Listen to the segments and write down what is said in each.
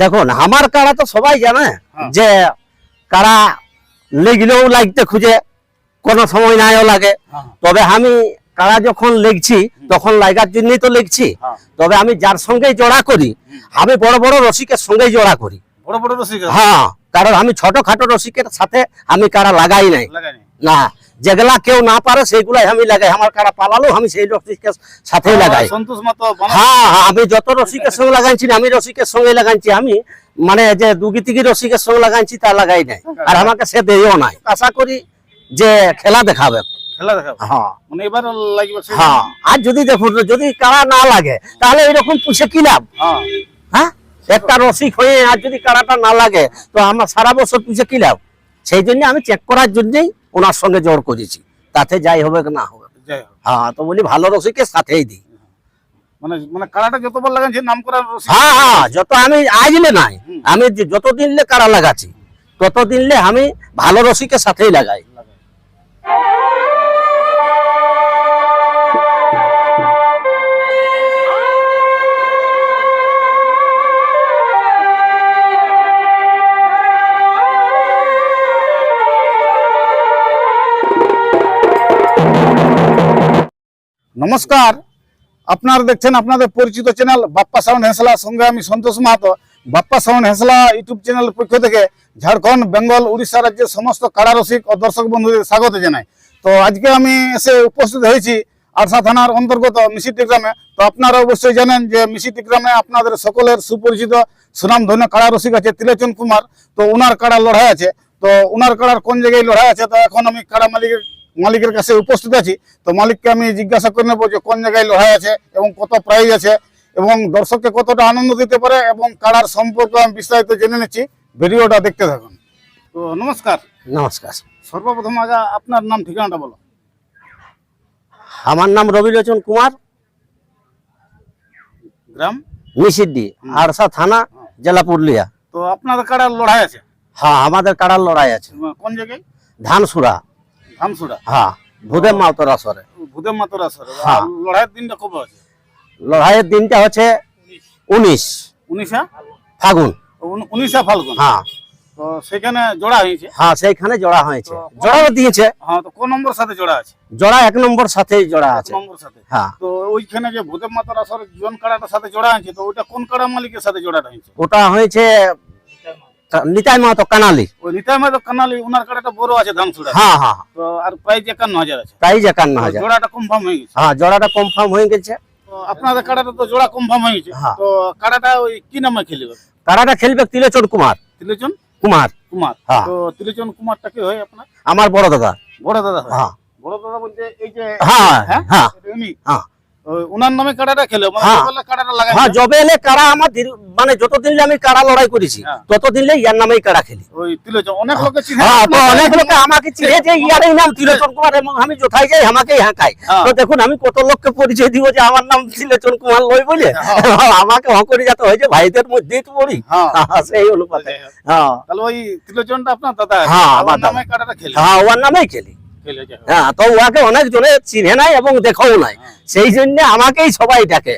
দেখুন আমার কাড়া তো সবাই জানে হ্যাঁ। যে কাড়া লেগলেও লাগতে খুঁজে কোনো সময় নাইও লাগে। হ্যাঁ। তবে আমি কাড়া যখন লেগছি তখন লাগার জন্যই তো লেগছি হ্যাঁ। তবে আমি যার সঙ্গেই জোড়া করি আমি বড় বড় রসিকের সঙ্গেই জোড়া করি। বড় বড় রসিক হ্যাঁ কারণ আমি ছোট খাটো রসিকের সাথে আমি কাড়া লাগাই নাই। না যেগুলা কেউ না পারে সেইগুলাই আমি লাগাই। আমার কারা পালালো আমি সেই রসিকের সাথেই লাগাই। সন্তোষ মাতো হ্যাঁ হ্যাঁ, আমি যত রসিকের সঙ্গে লাগাইছি আমি রসিকের সঙ্গে লাগাইছি আমি মানে যে দুগিতিকি রসিকের সঙ্গে লাগাইছি তা লাগাই নাই। আর আমাকে সে দেয়ও নাই। আশা করি যে খেলা দেখাবে। খেলা দেখাবো। হ্যাঁ। মানে হ্যাঁ আর যদি দেখুন যদি কাড়া না লাগে তাহলে এরকম পুষে কি লাভ? হ্যাঁ। হ্যাঁ? একটা রসিক হয়ে আর যদি কাড়াটা না লাগে তো আমার সারা বছর পুষে কি লাভ? সেই জন্য আমি চেক করার জন্যই ওনার সঙ্গে জোর করেছি। তাতে যাই হবে না হবে। হ্যাঁ তো বলি ভালো রসিকে সাথেই দিই। মানে মানে কাড়াটা যতবার নাম করার রসিক। হ্যাঁ হ্যাঁ যত আমি আজলে নাই আমি যতদিন লে কারা লাগাচ্ছি ততদিন লে আমি ভালো রসিকের সাথেই লাগাই। নমস্কার। আপনারা দেখছেন আপনাদের পরিচিত চ্যানেল বাপ্পা সাউন্ড হেসলা। সঙ্গে আমি সন্তোষ মাহাতো। বাপ্পা সাউন্ড হেসলা ইউটিউব চ্যানেলের পক্ষ থেকে ঝাড়খণ্ড, বেঙ্গল, উড়িষ্যা রাজ্যের সমস্ত কাড়া রসিক ও দর্শক বন্ধুদের স্বাগত জানাই। তো আজকে আমি এসে উপস্থিত হয়েছি আরসা থানার অন্তর্গত মিসিটি গ্রামে। তো আপনারা অবশ্যই জানেন যে মিসিটি গ্রামে আপনাদের সকলের সুপরিচিত সুনামধন্য কাড়া রসিক আছে ত্রিলোচন কুমার। তো ওনার কাড়া লড়াই আছে, তো ওনার কাড়ার কোন জায়গায় লড়াই আছে, তো এখন আমি কাড়া মালিকের মালিকের কাছে উপস্থিত আছি তো মালিককে আমি জিজ্ঞাসা করে নেব যে কোন জায়গায় লড়াই আছে এবং কত প্রাইজ আছে এবং দর্শককে কতটা আনন্দ দিতে পারে এবং কারার সম্পর্কে আমি বিস্তারিত জেনে নিচ্ছি। ভিডিওটা দেখতে থাকুন। তো নমস্কার। নমস্কার। সর্বপ্রথম আগে আপনার নাম ঠিকানাটা বলো। আমার নাম রবিলোচন কুমার। গ্রাম? মিসিডি আরসা থানা জেলা পুরুলিয়া। তো আপনাদের কাড়ার লড়াই আছে? হ্যাঁ আমাদের কাড়ার লড়াই আছে। কোন জায়গায়? ধানসুরা। ধামসুড়া হ্যাঁ ভূদেব মাতর আসরে। ভূদেব মাতর আসরে। হ্যাঁ। লড়াইয়ের দিনটা কবে আছে লড়াইয়ের দিনটা হচ্ছে উনিশ। উনিশা। ফাগুন উনিশা ফাল্গুন? হ্যাঁ। তো সেখানে জোড়া হয়েছে? হ্যাঁ সেইখানে জোড়া হয়েছে। জোড়াও দিয়েছে। হ্যাঁ তো কোন নম্বর সাথে জোড়া আছে? জোড়া এক নম্বর সাথেই জোড়া আছে। নম্বর সাথে। হ্যাঁ। তো ওইখানে যে ভূদেব মাতার আসরে জীবন কাড়াটার সাথে জোড়া আছে তো ওইটা কোন কাড়া মালিকের সাথে জোড়াটা হয়েছে? ওটা হয়েছে নিতাই মাহাতো কানালি। ওই নিতাই মাধব কানালি ওনার কাড়াটা বড় আছে ধামসুড়া হ্যাঁ হ্যাঁ তো আর প্রাইস একান্ন হাজার আছে। প্রাইজ একান্ন তো জোড়াটা কনফার্ম হয়ে গেছে। হ্যাঁ জোড়াটা কনফার্ম হয়ে গেছে। আপনাদের কাড়াটা তো জোড়া কনফার্ম হয়ে গেছে। হ্যাঁ। তো কাড়াটা ওই কি নামে খেলবে? কারাটা খেলবে তিলোচন কুমার। ত্রিলোচন কুমার। কুমার। হ্যাঁ। তো ত্রিলোচন কুমারটা কি হয় আপনার? আমার বড় দাদা। বড় দাদা হ্যাঁ? বড় দাদা বলতে এই যে হ্যাঁ হ্যাঁ? হ্যাঁ। হ্যাঁ। ওনার নামে কাড়াটা খেলে হ্যাঁ। হ্যাঁ এলে আমার মানে যতদিন আমি কারা লড়াই করেছি হ্যাঁ। ততদিন ইয়ার নামেই কারা খেলি। অনেক লোকে অনেক লোকে আমাকে চিনে যে ইয়ারই নাম ত্রিলোচন কুমার এবং আমি যোথায় যাই আমাকেই হাঁকাই। তো দেখুন আমি কত লোককে পরিচয় দিব যে আমার নাম ত্রিলোচন কুমার লই বলে? আমাকে হকরি যাতে হয়েছে ভাইদের মধ্যেই তো পড়ি। সেই অনুপাতে। হ্যাঁ। তাহলে ওই ত্রিলোচনটা আপনার দাদা হ্যাঁ, আমার নামে কাড়াটা খেলে। হ্যাঁ ওর নামেই খেলি। হ্যাঁ তো ওয়াকে অনেক জনে চিনে নাই এবং দেখাও নাই। সেই জন্য আমাকেই সবাই ডাকে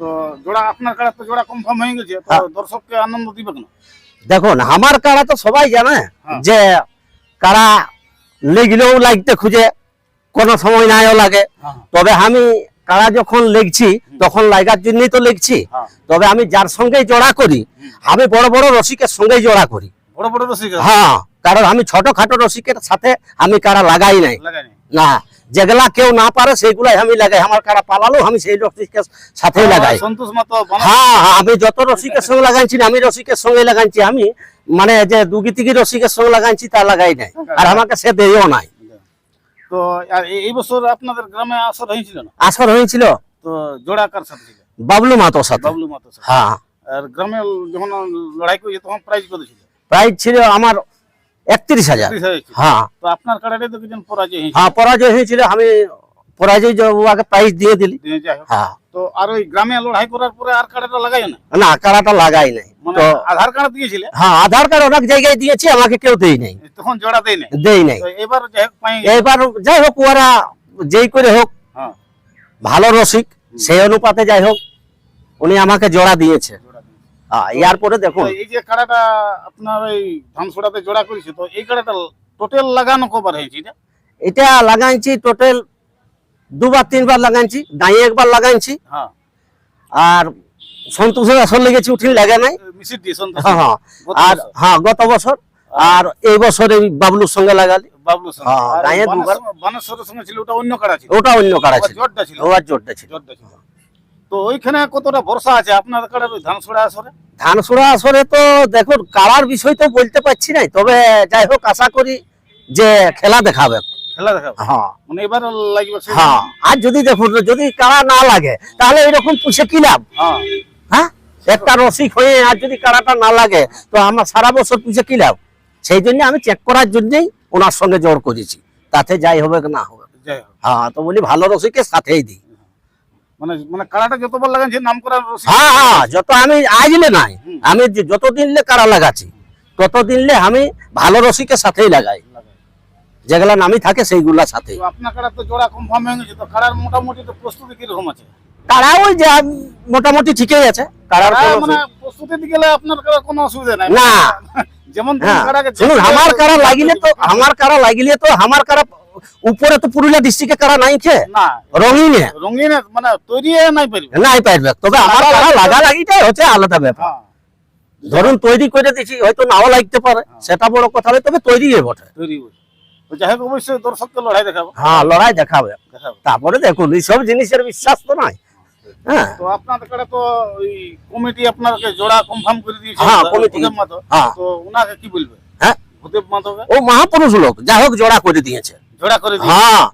তো জোড়া আপনার কাড়া তো জোড়া কনফার্ম হয়ে গেছে তো হ্যাঁ। দর্শককে আনন্দ দিবে কেন? দেখুন আমার কারা তো সবাই জানে হ্যাঁ। যে কারা লেগলেও লাগতে খুঁজে কোনো সময় নাইও লাগে। হ্যাঁ। তবে আমি কারা যখন লেগছি তখন লাগার জন্যই তো লেগছি। হ্যাঁ। তবে আমি যার সঙ্গেই জোড়া করি আমি বড় বড় রসিকের সঙ্গেই জোড়া করি। বড় বড় রসিক হ্যাঁ। কারণ আমি ছোট খাটো রসিকের সাথে আমি কারা লাগাই নাই। না যেগুলা কেউ না পারে সেইগুলাই আমি লাগাই। আমার কারা পালালো আমি সেই রসিকের সাথে লাগাই। হ্যাঁ হ্যাঁ আমি যত রসিকের সঙ্গে লাগাইছি আমি রসিকের সঙ্গে লাগাইছি। আমি মানে যে দুগিতিকি রসিকের সঙ্গে লাগাইছি তা লাগাই নাই। আর আমাকে সে দেয়ও নাই। তো আর এই- বছর আপনাদের গ্রামে আসর হয়েছিল না? আসর হয়েছিল। তো জোড়া কার সাথে ছিল? বাবলু সাথে। বাবলু মাতো সাথে। হ্যাঁ। আর গ্রামে যখন লড়াই তখন প্রাইজ কত ছিল? প্রাইজ ছিল আমার একত্রিশ হাজার। হ্যাঁ। আপনার তো কিছু পরাজয় হ্যাঁ পরাজয় হয়েছিল আমি পরাজয় প্রাইজ দিয়ে দিলি। হ্যাঁ। তো আর ওই গ্রামে লড়াই করার পরে আর কাড়াটা লাগাই না? না লাগাই নাই। মানে তো আধার কার্ড দিয়েছিলে? হ্যাঁ আধার কার্ড অনেক জায়গায় দিয়েছি আমাকে কেউ দেই নাই। তখন জোড়া দেয় নাই? দেই নাই। এবার যাই হোক এবার যাই হোক ওরা যেই করে হোক হ্যাঁ। ভালো রসিক সেই অনুপাতে যাই হোক উনি আমাকে জোড়া দিয়েছে। জোড়া হ্যাঁ, ইয়ার পরে দেখুন। এই যে কাড়াটা আপনার এই ধানসোড়াতে জোড়া করেছে তো এই কাড়াটা টোটাল লাগানো কবার হয়েছে এটা? এটা লাগাইছি টোটাল দুবার তিনবার লাগাইছি দাঁড়িয়ে একবার লাগাইছি। হ্যাঁ। আর সন্তোষের আসর লেগেছি উঠিন লাগে নাই। হ্যাঁ হ্যাঁ। আর। হ্যাঁ গত বছর। আর এই বছর এই বাবলুর সঙ্গে লাগালি। হ্যাঁ, ওটা অন্য কাড়া ছিল। ওটা অন্য কাড়া ছিল। ওর জোরটা ছিল। জোরটা ছিল। তো ওইখানে কতটা ভরসা আছে? আপনার কাড়ার ওই ধানসোড়া আসরে? ধান সুড়া আসরে তো দেখুন কারার বিষয় তো বলতে পারছি না তবে যাই হোক আশা করি যে খেলা দেখাবে। খেলা দেখাবো? হ্যাঁ। মানে এবার লাগবে হ্যাঁ আর যদি দেখুন যদি কারা না লাগে তাহলে এরকম পুষে কি লাভ? হ্যাঁ। হ্যাঁ? একটা রসিক হয়ে আর যদি কারাটা না লাগে তো আমার সারা বছর পুষে কি লাভ? সেই জন্য আমি চেক করার জন্যই ওনার সঙ্গে জোর করেছি। তাতে যাই হবে না হবে। হ্যাঁ তো বলি ভালো রসিকের সাথেই দিই। মানে মানে কাড়াটা যতবার লাগাচ্ছে নাম করার রসিক। হ্যাঁ হ্যাঁ যত আমি আজলে নাই আমি যে যতদিন লে কারা লাগাচ্ছি ততদিন লে আমি ভালো রসিকের সাথেই লাগাই। যেগুলা নামি থাকে সেইগুলা সাথে। আপনার কাড়া তো জোড়া কনফার্ম হয়ে গেছে তো কাড়ার মোটামুটি তো প্রস্তুতি কীরকম আছে? তারা ওই যে মোটামুটি ঠিকই আছে তারার মানে প্রস্তুতি দিকে আপনার কাড়ার কোনো অসুবিধা নাই। না। যেমন হ্যাঁ শুনুন আমার করো- কারা লাগিলে তো আমার কারা লাগিলে তো আমার কারা উপরে তো পুরুলিয়া ডিস্ট্রিক্টে কারা নাই খে না। রঙিনে রঙিন মানে তৈরি নাই পারবে। নাই পারবে। তবে আমার কারা লাগা লাগিটাই হচ্ছে আলাদা ব্যাপার। হ্যাঁ। ধরুন তৈরি করে দিছি হয়তো নাও লাগতে পারে। সেটা বড় কথা নয় তবে তৈরি বটে তৈরি তো যাই হোক অবশ্যই দর্শককে লড়াই দেখাবো। হ্যাঁ লড়াই দেখাবে। তারপরে দেখুন এইসব জিনিসের বিশ্বাস তো নাই। হ্যাঁ। তো কাছে তো ওই কমিটি আপনাকে জোড়া কনফার্ম করে দিয়েছে। হ্যাঁ, কমিটি। হ্যাঁ। তো কি বলবে? হ্যাঁ। ও মহাপুরুষ লোক। যাই হোক জোড়া করে দিয়েছে। জোড়া করে হ্যাঁ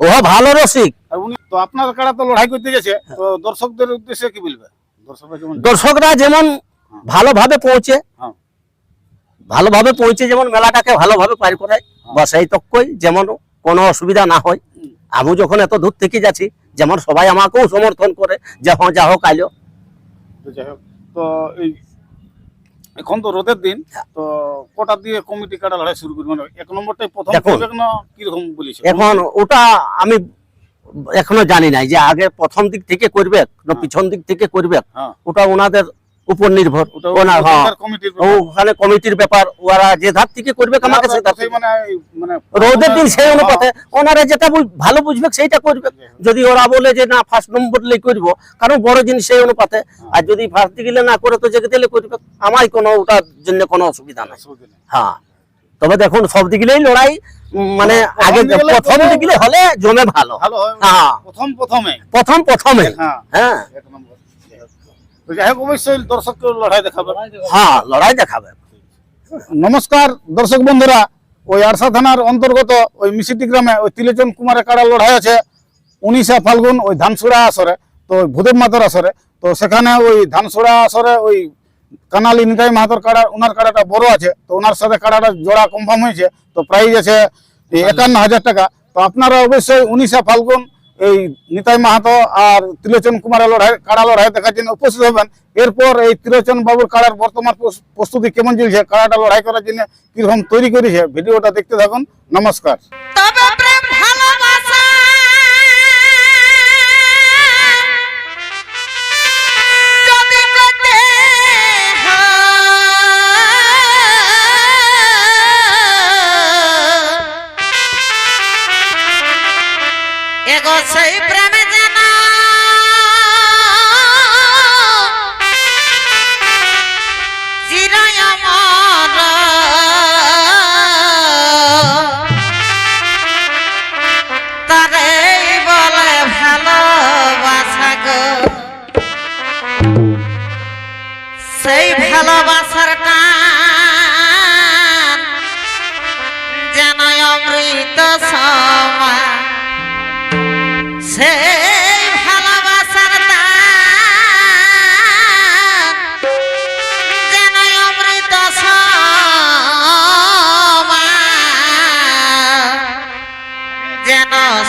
ও ভালো রসিক। আর উনি তো আপনার কাড়া তো লড়াই করতে গেছে তো দর্শকদের উদ্দেশ্যে কি বলবে? দর্শকরা যেমন দর্শকরা যেমন ভালোভাবে পৌঁছে হ্যাঁ। ভালোভাবে পৌঁছে যেমন মেলাটাকে ভালোভাবে পার করায় বা সেই তক্কই যেমন কোনো অসুবিধা না হয়। আমি যখন এত দূর থেকে যাচ্ছি যেমন সবাই আমাকেও সমর্থন করে যে হ্যাঁ যা হোক আইলো। তো যাই হোক তো এই এখন তো রোদের দিন তো কটা দিয়ে কমিটি কাটা লড়াই শুরু করবে মানে এক নম্বরটাই প্রথম দেখুন। করবে না কীরকম বলেছে এখন ওটা আমি এখনও জানি নাই যে আগে প্রথম দিক থেকে করবে না পিছন দিক থেকে করবে। হ্যাঁ। ওটা ওনাদের উপর নির্ভর ওনার হ্যাঁ। ওখানে কমিটির ব্যাপার ওরা যে ধার থেকে করবে আমাকে ধার মানে মানে রোদের দিন সেই অনুপাতে ওনারা যেটা ভালো বুঝবে সেইটা করবে। যদি ওরা বলে যে না ফার্স্ট নম্বর করব কারণ বড় জিনিস সেই অনুপাতে। আর যদি ফার্স্ট দিকে না করে তো জেগে দিলে করবে। আমার কোনো ওটার জন্য কোনো অসুবিধা নাই। হ্যাঁ। তবে দেখুন সব দিকেই লড়াই মানে আগে প্রথম দিকে হলে জমে ভালো। ভালো হ্যাঁ। প্রথম প্রথমে। প্রথম প্রথমে। হ্যাঁ হ্যাঁ এক নম্বর যাই হোক। তো যাই হোক অবশ্যই দর্শককে লড়াই দেখাবে হ্যাঁ লড়াই দেখাবে নমস্কার দর্শক বন্ধুরা ওই আরসা থানার অন্তর্গত ওই মিসিটি গ্রামে ওই তিলেচন কুমারের কাড়া লড়াই আছে উনিশে ফাল্গুন ওই ধানসুড়া আসরে তো ওই ভূদেব মাতার আসরে। তো সেখানে ওই ধানসুড়া আসরে ওই কানালি নিতাই মাহাতর কাড়া ওনার কাড়াটা বড় আছে তো ওনার সাথে কাড়াটা জোড়া কনফার্ম হয়েছে তো প্রাইজ আছে একান্ন হাজার টাকা। তো আপনারা অবশ্যই উনিশে ফাল্গুন এই নিতাই মাহাতো আর ত্রিলোচন কুমারের লড়াই, কাড়া লড়াই দেখার জন্য উপস্থিত হবেন। এরপর এই ত্রিলোচন বাবুর কাড়ার বর্তমান প্রস্তুতি কেমন চলছে, কাড়াটা লড়াই করার জন্য কীরকম তৈরি করেছে, ভিডিওটা দেখতে থাকুন। নমস্কার। হয়, সেই প্রেমে যেন। গো। সেই ভালোবাসার টান